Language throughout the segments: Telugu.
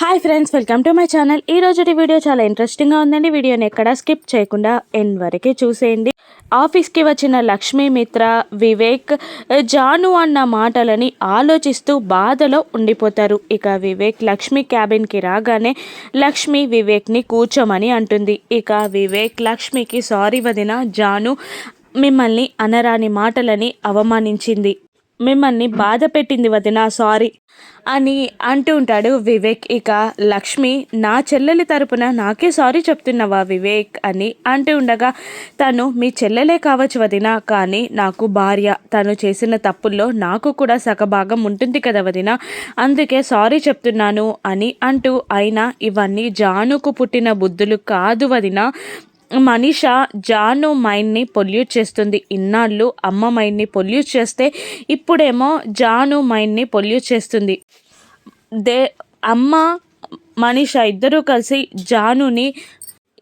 Hi friends welcome to my channel ఈ రోజుటి వీడియో చాలా ఇంట్రెస్టింగ్గా ఉందండి. వీడియోని ఎక్కడా స్కిప్ చేయకుండా ఎన్ వరకు చూసేయండి. ఆఫీస్కి వచ్చిన లక్ష్మీ మిత్ర వివేక్ జాను అన్న మాటలని ఆలోచిస్తూ బాధలో ఉండిపోతారు. ఇక వివేక్ లక్ష్మి క్యాబిన్కి రాగానే లక్ష్మి వివేక్ని కూర్చోమని అంటుంది. ఇక వివేక్ లక్ష్మికి సారీ వదిన జాను మిమ్మల్ని అనరాని మాటలని అవమానించింది. మిమ్మల్ని బాధ పెట్టింది వదిన సారీ అని అంటూ ఉంటాడు వివేక్. ఇక లక్ష్మి నా చెల్లెలి తరపున నాకే సారీ చెప్తున్నావా వివేక్ అని అంటూ ఉండగా తను మీ చెల్లెలే కావచ్చు వదిన కానీ నాకు భార్య. తను చేసిన తప్పుల్లో నాకు కూడా సగభాగం ఉంటుంది కదా వదిన అందుకే సారీ చెప్తున్నాను అని అంటూ అయినా ఇవన్నీ జానుకు పుట్టిన బుద్ధులు కాదు వదిన. మనీష జాను మైండ్ని పొల్యూట్ చేస్తుంది. ఇన్నాళ్ళు అమ్మ మైండ్ని పొల్యూట్ చేస్తే ఇప్పుడేమో జాను మైండ్ని పొల్యూట్ చేస్తుంది. దే అమ్మ మనీష ఇద్దరూ కలిసి జానుని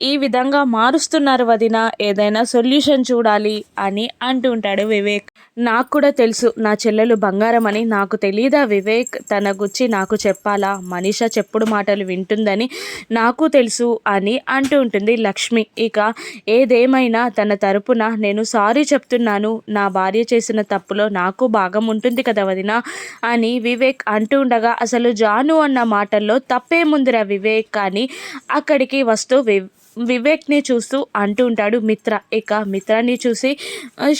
ఈ విధంగా మారుస్తున్నారు వదిన ఏదైనా సొల్యూషన్ చూడాలి అని అంటూ ఉంటాడు వివేక్. నాకు కూడా తెలుసు నా చెల్లెలు బంగారం అని. నాకు తెలియదా వివేక్ తన గుచ్చి నాకు చెప్పాలా? మనీష చెప్పుడు మాటలు వింటుందని నాకు తెలుసు అని అంటూ ఉంటుంది లక్ష్మి. ఇక ఏదేమైనా తన తరపున నేను సారీ చెప్తున్నాను నా భార్య చేసిన తప్పులో నాకు భాగం ఉంటుంది కదా వదిన అని వివేక్ అంటూ ఉండగా అసలు జాను అన్న మాటల్లో తప్పేముందిరా వివేక్ కానీ అక్కడికి వస్తూ వి వివేక్ని చూస్తూ అంటూ ఉంటాడు మిత్ర. ఇక మిత్రాన్ని చూసి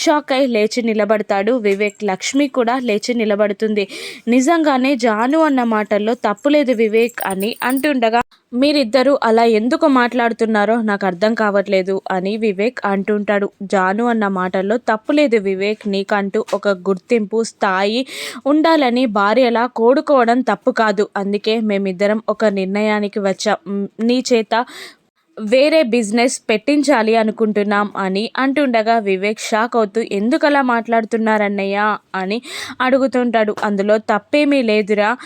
షాక్ అయి లేచి నిలబడతాడు. వివేక్ లక్ష్మి కూడా లేచి నిలబడుతుంది. నిజంగానే జాను అన్న మాటల్లో తప్పులేదు వివేక్ అని అంటుండగా మీరిద్దరూ అలా ఎందుకు మాట్లాడుతున్నారో నాకు అర్థం కావట్లేదు అని వివేక్ అంటుంటాడు జాను అన్న మాటల్లో తప్పులేదు వివేక్ నీకంటూ ఒక గుర్తింపు స్థాయి ఉండాలని భార్యలా కోడుకోవడం తప్పు కాదు. అందుకే మేమిద్దరం ఒక నిర్ణయానికి వచ్చాం. నీ చేత వేరే బిజినెస్ పెట్టించాలి అనుకుంటున్నాం అని అంటుండగా వివేక్ షాక్ అవుతూ ఎందుకు అలా మాట్లాడుతున్నారన్నయ్య అని అడుగుతుంటాడు. అందులో తప్పేమీ లేదురా.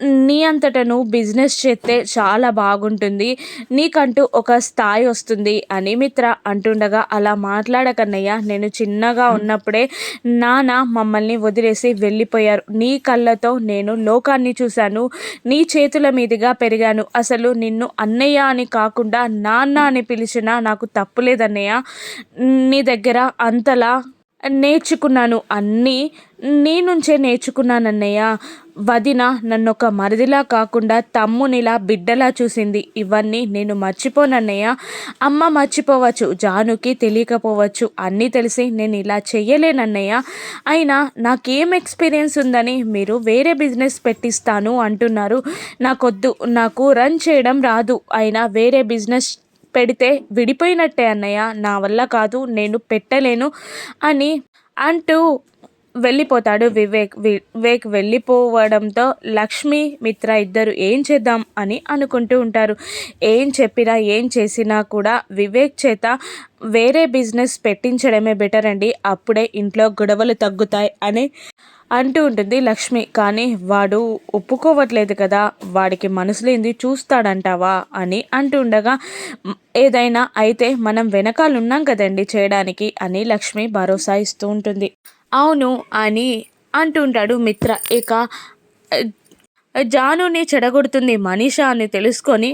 నీ అంతట నువ్వు బిజినెస్ చేస్తే చాలా బాగుంటుంది. నీకంటూ ఒక స్థాయి వస్తుంది అని మిత్ర అంటుండగా అలా మాట్లాడకన్నయ్య నేను చిన్నగా ఉన్నప్పుడే నాన్న మమ్మల్ని వదిలేసి వెళ్ళిపోయారు. నీ కళ్ళతో నేను లోకాన్ని చూశాను. నీ చేతుల మీదుగా పెరిగాను. అసలు నిన్ను అన్నయ్య అని కాకుండా నాన్న అని పిలిచినా నాకు తప్పులేదన్నయ్య. నీ దగ్గర అంతలా నేర్చుకున్నాను. అన్నీ నీ నుంచే నేర్చుకున్నానన్నయ్య. వదిన నన్ను ఒక మరిదిలా కాకుండా తమ్మునిలా బిడ్డలా చూసింది. ఇవన్నీ నేను మర్చిపోనన్నయ్య. అమ్మ మర్చిపోవచ్చు జానుకి తెలియకపోవచ్చు అన్నీ తెలిసి నేను ఇలా చెయ్యలేనన్నయ్య. అయినా నాకేం ఎక్స్పీరియన్స్ ఉందని మీరు వేరే బిజినెస్ పెట్టిస్తాను అంటున్నారు. నాకొద్దు నాకు రన్ చేయడం రాదు. అయినా వేరే బిజినెస్ పెడితే విడిపోయినట్టే అన్నయ్య నా వల్ల కాదు నేను పెట్టలేను అని అంటూ వెళ్ళిపోతాడు వివేక్. వివేక్ వెళ్ళిపోవడంతో లక్ష్మి మిత్ర ఇద్దరు ఏం చేద్దాం అని అనుకుంటూ ఉంటారు. ఏం చెప్పినా ఏం చేసినా కూడా వివేక్ చేత వేరే బిజినెస్ పెట్టించడమే బెటర్ అండి. అప్పుడే ఇంట్లో గొడవలు తగ్గుతాయి అని అంటూ ఉంటుంది లక్ష్మి. కానీ వాడు ఒప్పుకోవట్లేదు కదా వాడికి మనసులేంది చూస్తాడంటావా అని అంటూ ఉండగా ఏదైనా అయితే మనం వెనకాలన్నాం కదండి చేయడానికి అని లక్ష్మి భరోసా ఇస్తూ ఉంటుంది. అవును అని అంటుంటాడు మిత్ర. ఇక జానుని చెడగొడుతుంది మనీషా అని తెలుసుకొని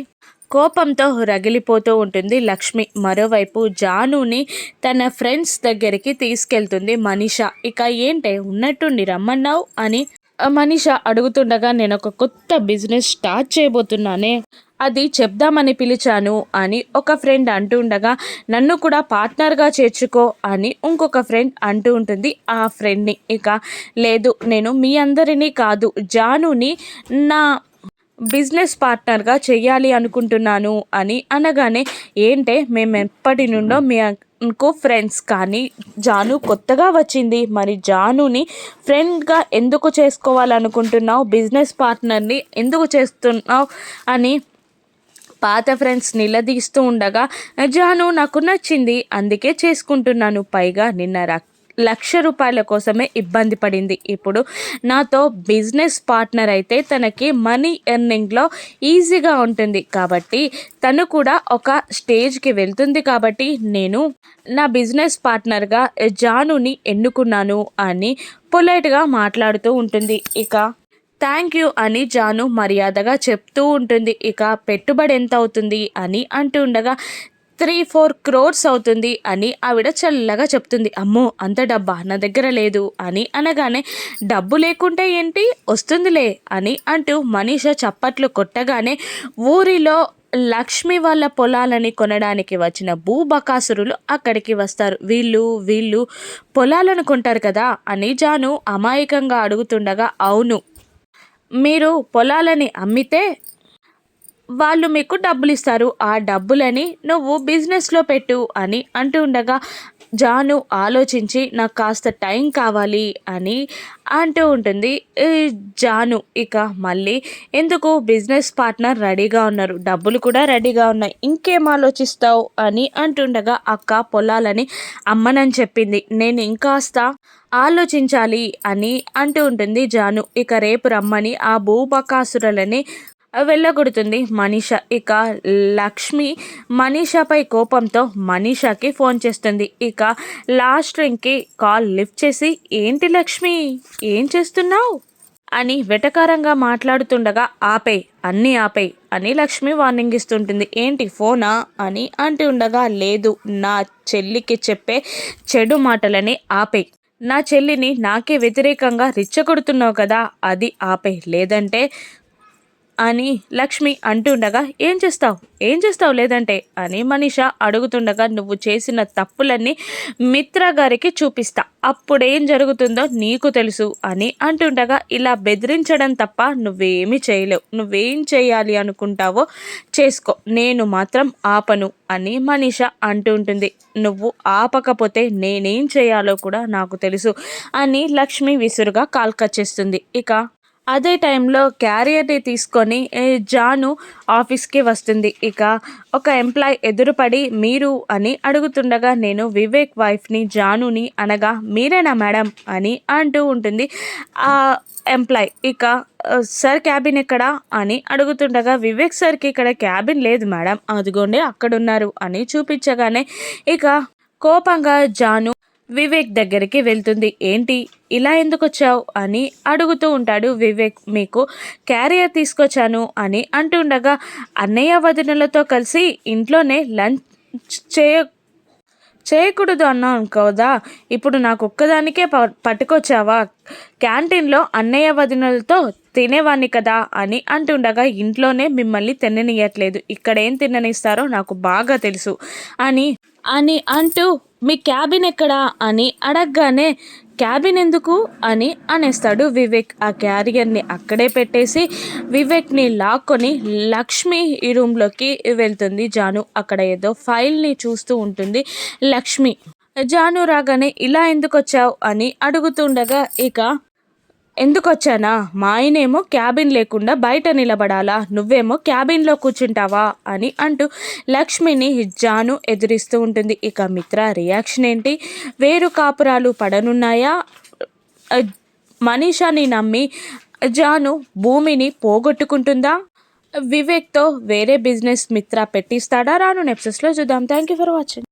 కోపంతో రగిలిపోతూ ఉంటుంది లక్ష్మి. మరోవైపు జానుని తన ఫ్రెండ్స్ దగ్గరికి తీసుకెళ్తుంది మనీష. ఇక ఏంటే ఉన్నట్టుండి రమ్మన్నావు అని మనీష అడుగుతుండగా నేను ఒక కొత్త బిజినెస్ స్టార్ట్ చేయబోతున్నానే. అది చెప్దామని పిలిచాను అని ఒక ఫ్రెండ్ అంటూ ఉండగా నన్ను కూడా పార్ట్నర్గా చేర్చుకో అని ఇంకొక ఫ్రెండ్ అంటూ ఉంటుంది ఆ ఫ్రెండ్ని. ఇక లేదు నేను మీ అందరినీ కాదు జానుని నా బిజినెస్ పార్ట్నర్గా చేయాలి అనుకుంటున్నాను అని అనగానే ఏంటే మేము ఎప్పటి నుండో మీ ఇంకో ఫ్రెండ్స్ కానీ జాను కొత్తగా వచ్చింది. మరి జానుని ఫ్రెండ్గా ఎందుకు చేసుకోవాలనుకుంటున్నావు? బిజినెస్ పార్ట్నర్ని ఎందుకు చేస్తున్నావు? అని పాత ఫ్రెండ్స్ నిలదీస్తూ ఉండగా జాను నాకు నచ్చింది. అందుకే చేసుకుంటున్నాను. పైగా నిన్న రక్ లక్ష రూపాయల కోసమే ఇబ్బంది పడింది. ఇప్పుడు నాతో బిజినెస్ పార్ట్నర్ అయితే తనకి మనీ ఎర్నింగ్లో ఈజీగా ఉంటుంది. కాబట్టి తను కూడా ఒక స్టేజ్కి వెళ్తుంది కాబట్టి నేను నా బిజినెస్ పార్ట్నర్గా జానుని ఎన్నుకున్నాను అని పొలైట్గా మాట్లాడుతూ ఉంటుంది. ఇక థ్యాంక్ యూ అని జాను మర్యాదగా చెప్తూ ఉంటుంది. ఇక పెట్టుబడి ఎంత అవుతుంది అని అంటూ ఉండగా త్రీ ఫోర్ క్రోర్స్ అవుతుంది అని ఆవిడ చల్లగా చెప్తుంది. అమ్మో అంత డబ్బా నా దగ్గర లేదు అని అనగానే డబ్బు లేకుంటే ఏంటి? వస్తుందిలే అని అంటూ మనీష చప్పట్లు కొట్టగానే ఊరిలో లక్ష్మి వాళ్ళ పొలాలని కొనడానికి వచ్చిన భూబకాసురులు అక్కడికి వస్తారు. వీళ్ళు వీళ్ళు పొలాలను కొంటారు కదా అని జాను అమాయకంగా అడుగుతుండగా అవును మీరు పొలాలని అమ్మితే వాళ్ళు మీకు డబ్బులు ఇస్తారు ఆ డబ్బులని నువ్వు బిజినెస్లో పెట్టు అని అంటూ ఉండగా జాను ఆలోచించి నాకు కాస్త టైం కావాలి అని అంటూ ఉంటుంది. జాను ఇక మళ్ళీ ఎందుకు బిజినెస్ పార్ట్నర్ రెడీగా ఉన్నారు? డబ్బులు కూడా రెడీగా ఉన్నాయి. ఇంకేం ఆలోచిస్తావు అని అంటుండగా అక్క పొలాలని అమ్మనని చెప్పింది. నేను ఇంకాస్త ఆలోచించాలి అని అంటూ ఉంటుంది జాను. ఇక రేపు రమ్మని ఆ భూబకాసురులని వెళ్ళగొడుతుంది మనీష. ఇక లక్ష్మి మనీషాపై కోపంతో మనీషాకి ఫోన్ చేస్తుంది. ఇక లాస్ట్ రింగ్కి కాల్ లిఫ్ట్ చేసి ఏంటి లక్ష్మి? ఏం చేస్తున్నావు? అని వెటకారంగా మాట్లాడుతుండగా ఆపే అన్నీ ఆపే అని లక్ష్మి వార్నింగ్ ఇస్తుంటుంది. ఏంటి ఫోనా? అని అంటూ ఉండగా లేదు నా చెల్లికి చెప్పే చెడు మాటలని ఆపే. నా చెల్లిని నాకే వ్యతిరేకంగా రిచ్చగొడుతున్నావు కదా అది ఆపే. లేదంటే అని లక్ష్మి అంటుండగా ఏం చేస్తావు? ఏం చేస్తావు లేదంటే? అని మనీష అడుగుతుండగా నువ్వు చేసిన తప్పులన్నీ మిత్ర గారికి చూపిస్తా. అప్పుడేం జరుగుతుందో నీకు తెలుసు అని అంటుండగా ఇలా బెదిరించడం తప్ప నువ్వేమి చేయలేవు. నువ్వేం చేయాలి అనుకుంటావో చేసుకో. నేను మాత్రం ఆపను అని మనీష అంటుంటుంది నువ్వు ఆపకపోతే నేనేం చేయాలో కూడా నాకు తెలుసు అని లక్ష్మి విసురుగా కాల్కచ్చేస్తుంది ఇక అదే టైంలో క్యారియర్ని తీసుకొని జాను ఆఫీస్కి వస్తుంది. ఇక ఒక ఎంప్లాయ్ ఎదురుపడి మీరు అని అడుగుతుండగా నేను వివేక్ వైఫ్ని జానుని అనగా మీరేనా మేడం? అని అంటూ ఉంటుంది ఆ ఎంప్లాయ్. ఇక సార్ క్యాబిన్ ఎక్కడ? అని అడుగుతుండగా వివేక్ సార్కి ఇక్కడ క్యాబిన్ లేదు మేడం. అదిగోండి అక్కడున్నారు అని చూపించగానే ఇక కోపంగా జాను వివేక్ దగ్గరికి వెళ్తుంది. ఏంటి? ఇలా ఎందుకు వచ్చావు అని అడుగుతూ ఉంటాడు వివేక్. మీకు క్యారియర్ తీసుకొచ్చాను అని అంటుండగా అన్నయ్య వదినలతో కలిసి ఇంట్లోనే లంచ్ చేయ చేయకూడదు అన్నాను కదా. ఇప్పుడు నాకు ఒక్కదానికే ప పట్టుకొచ్చావా? క్యాంటీన్లో అన్నయ్య వదినలతో తినేవాణ్ణి కదా అని అంటుండగా ఇంట్లోనే మిమ్మల్ని తిననీయట్లేదు. ఇక్కడ ఏం తిననిస్తారో నాకు బాగా తెలుసు అని అని అంటూ మీ క్యాబిన్ ఎక్కడా అని అడగగానే క్యాబిన్ ఎందుకు? అని అనేస్తాడు వివేక్. ఆ క్యారియర్ని అక్కడే పెట్టేసి వివేక్ని లాక్కొని లక్ష్మి ఈ రూమ్లోకి వెళ్తుంది. జాను అక్కడ ఏదో ఫైల్ని చూస్తూ ఉంటుంది. లక్ష్మి జాను రాగానే ఇలా ఎందుకు వచ్చావు? అని అడుగుతుండగా ఇక ఎందుకు వచ్చానా మా ఆయనేమో క్యాబిన్ లేకుండా బయట నిలబడాలా నువ్వేమో క్యాబిన్లో కూర్చుంటావా? అని అంటూ లక్ష్మిని జాను ఎదురిస్తూ ఉంటుంది. ఇక మిత్ర రియాక్షన్ ఏంటి? వేరు కాపురాలు పడనున్నాయా? మనీషాని నమ్మి జాను భూమిని పోగొట్టుకుంటుందా? వివేక్తో వేరే బిజినెస్ మిత్ర పెట్టిస్తాడా? రాను నెప్సెస్లో చూద్దాం. Thank you for watching.